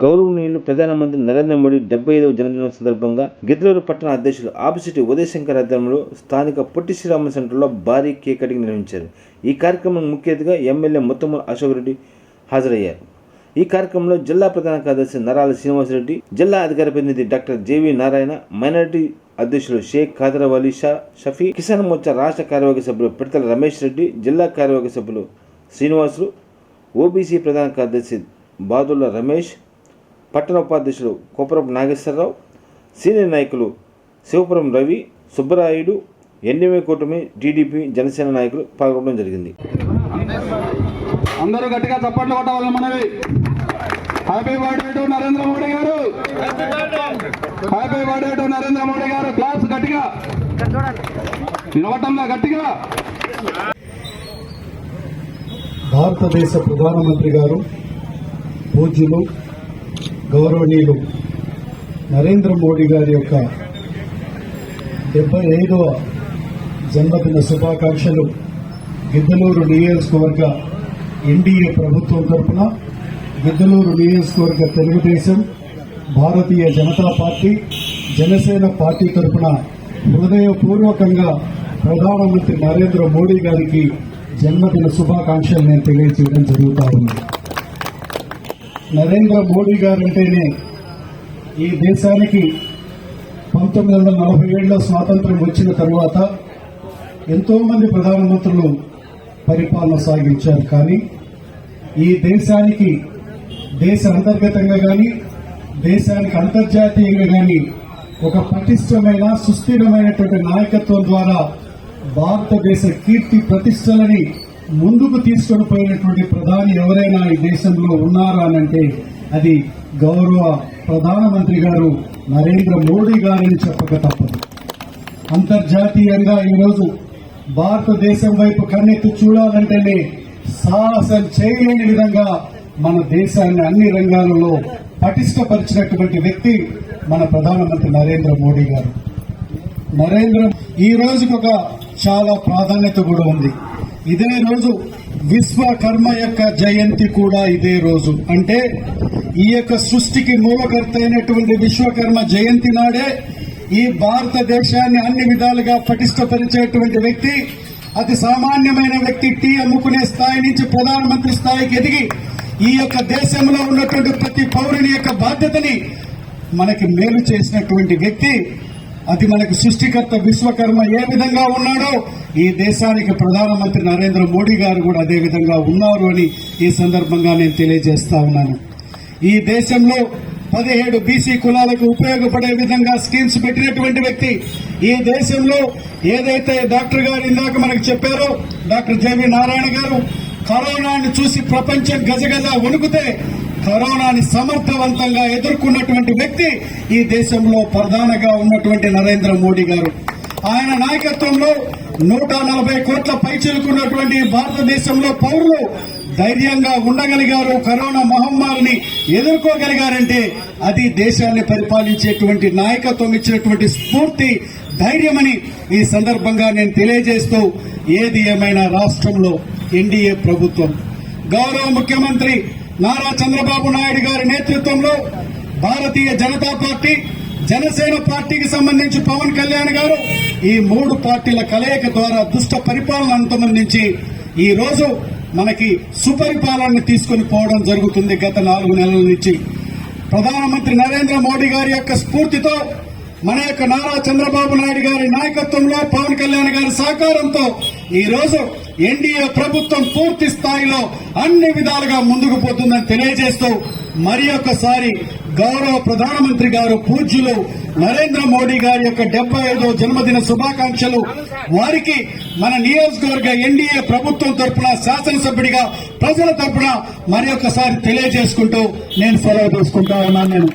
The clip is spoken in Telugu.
గౌరవనీయులు ప్రధానమంత్రి నరేంద్ర మోడీ డెబ్బై ఐదవ జన్మదినం సందర్భంగా గిద్దలూరు పట్టణ అధ్యక్షులు ఆపోజిట్ ఉదయశంకర్ ఆధ్వర్యంలో స్థానిక పొట్టి శ్రీరామ సెంటర్లో భారీ కేక్ కటింగ్ నిర్వహించారు. ఈ కార్యక్రమం ముఖ్య అతిథిగా ఎమ్మెల్యే ముత్తమూరు అశోక్ రెడ్డి హాజరయ్యారు. ఈ కార్యక్రమంలో జిల్లా ప్రధాన కార్యదర్శి నరాల శ్రీనివాసరెడ్డి జిల్లా అధికార ప్రతినిధి డాక్టర్ జేవి నారాయణ మైనారిటీ అధ్యక్షులు షేక్ ఖాదర్ అలీ షా షఫీ కిసాన్ మోర్చా రాష్ట్ర కార్యవర్గ సభ్యులు పిడతల రమేష్ రెడ్డి జిల్లా కార్యవర్గ సభ్యులు శ్రీనివాసులు ఓబీసీ ప్రధాన కార్యదర్శి బాదుల రమేష్ పట్టణ ఉపాధ్యక్షులు కోపరపు నాగేశ్వరరావు సీనియర్ నాయకులు శివపురం రవి సుబ్బరాయుడు ఎన్డీఏ కూటమి టీడీపీ జనసేన నాయకులు పాల్గొనడం జరిగింది. అందరూ గట్టిగా చప్పట్లు కొట్టవాలి మనవి. Happy birthday to Narendra Modi గారు. Happy birthday to Narendra Modi గారు. క్లాస్ గట్టిగా. నిలవటంలో గట్టిగా. భారతదేశ ప్రధానమంత్రి గారు పూజ్యులు గౌరవనీయులు నరేంద్ర మోడీ గారి యొక్క డెబ్బై ఐదవ జన్మదిన శుభాకాంక్షలు. గిద్దలూరు నియోజకవర్గ ఎన్డీఏ ప్రభుత్వం తరఫున గిద్దలూరు నియోజకవర్గ తెలుగుదేశం భారతీయ జనతా పార్టీ జనసేన పార్టీ తరఫున హృదయపూర్వకంగా ప్రధానమంత్రి నరేంద్ర మోడీ గారికి జన్మదిన శుభాకాంక్షలు నేను తెలియజేయడం జరుగుతా ఉంది. నరేంద్ర మోడీ గారంటేనే ఈ దేశానికి పంతొమ్మిది వందల నలభై ఏడులో స్వాతంత్ర్యం వచ్చిన తరువాత ఎంతోమంది ప్రధానమంత్రులు పరిపాలన సాగించారు. కానీ ఈ దేశానికి దేశ అంతర్గతంగా కానీ దేశానికి అంతర్జాతీయంగా కానీ ఒక పటిష్టమైన సుస్థిరమైనటువంటి నాయకత్వం ద్వారా భారతదేశ కీర్తి ప్రతిష్టలని ముందుకు తీసుకొని పోయినటువంటి ప్రధాని ఎవరైనా ఈ దేశంలో ఉన్నారా అనంటే అది గౌరవ ప్రధానమంత్రి గారు నరేంద్ర మోడీ గారని చెప్పక తప్పదు. అంతర్జాతీయంగా ఈరోజు భారతదేశం వైపు కన్నెత్తి చూడాలంటేనే సాహసం చేయలేని విధంగా మన దేశాన్ని అన్ని రంగాలలో పటిష్టపరిచినటువంటి వ్యక్తి మన ప్రధానమంత్రి నరేంద్ర మోడీ గారు. నరేంద్ర ఈ రోజుకి ఒక చాలా ప్రాధాన్యత కూడా ఉంది. ఇదే రోజు విశ్వకర్మ యొక్క జయంతి కూడా ఇదే రోజు. అంటే ఈ యొక్క సృష్టికి మూలకర్త అయినటువంటి విశ్వకర్మ జయంతి నాడే ఈ భారతదేశాన్ని అన్ని విధాలుగా పటిష్టపరిచేటువంటి వ్యక్తి అతి సామాన్యమైన వ్యక్తి టీ అమ్ముకునే స్థాయి నుంచి ప్రధానమంత్రి స్థాయికి ఎదిగి ఈ యొక్క దేశంలో ఉన్నటువంటి ప్రతి పౌరుని యొక్క బాధ్యతని మనకి మేలు చేసినటువంటి వ్యక్తి అది మనకు సృష్టికర్త విశ్వకర్మ ఏ విధంగా ఉన్నాడో ఈ దేశానికి ప్రధానమంత్రి నరేంద్ర మోడీ గారు కూడా అదే విధంగా ఉన్నారు అని ఈ సందర్భంగా నేను తెలియజేస్తా ఉన్నాను. ఈ దేశంలో పదిహేడు బీసీ కులాలకు ఉపయోగపడే విధంగా స్కీమ్స్ పెట్టినటువంటి వ్యక్తి ఈ దేశంలో ఏదైతే డాక్టర్ గారు ఇందాక మనకు చెప్పారో డాక్టర్ జేవి నారాయణ గారు కరోనాను చూసి ప్రపంచం గజగజ వణుకుతే కరోనాని సమర్థవంతంగా ఎదుర్కొన్నటువంటి వ్యక్తి ఈ దేశంలో ప్రధానగా ఉన్నటువంటి నరేంద్ర మోడీ గారు. ఆయన నాయకత్వంలో నూట నలభై కోట్ల పైచిలుకున్నటువంటి భారతదేశంలో పౌరులు ధైర్యంగా ఉండగలిగారు. కరోనా మహమ్మారిని ఎదుర్కోగలిగారంటే అది దేశాన్ని పరిపాలించేటువంటి నాయకత్వం ఇచ్చినటువంటి స్ఫూర్తి ధైర్యమని ఈ సందర్భంగా నేను తెలియజేస్తూ ఏది ఏమైనా రాష్ట్రంలో ఎన్డీఏ ప్రభుత్వం. గౌరవ ముఖ్యమంత్రి నారా చంద్రబాబు నాయుడు గారి నేతృత్వంలో భారతీయ జనతా పార్టీ జనసేన పార్టీకి సంబంధించి పవన్ కళ్యాణ్ గారు ఈ మూడు పార్టీల కలయిక ద్వారా దుష్ట పరిపాలన అంతమందించి ఈ రోజు మనకి సుపరిపాలనని తీసుకొని పోవడం జరుగుతుంది గత నాలుగు నెలల నుంచి. ప్రధానమంత్రి నరేంద్ర మోడీ గారి యొక్క స్ఫూర్తితో మన యొక్క నారా చంద్రబాబు నాయుడు గారి నాయకత్వంలో పవన్ కళ్యాణ్ గారి సహకారంతో ఈ రోజు ఎన్డీఏ ప్రభుత్వం పూర్తి స్థాయిలో అన్ని విధాలుగా ముందుకు పోతుందని తెలియజేస్తూ మరి ఒక్కసారి గౌరవ ప్రధానమంత్రి గారు పూజ్యులు నరేంద్ర మోడీ గారి యొక్క డెబ్బై ఐదో జన్మదిన శుభాకాంక్షలు. వారికి మన నియోజకవర్గ ఎన్డీఏ ప్రభుత్వం తరపున శాసనసభ్యుడిగా ప్రజల తరపున మరి ఒక్కసారి తెలియజేసుకుంటూ నేను సెలవు తీసుకుంటా ఉన్నాను నేను.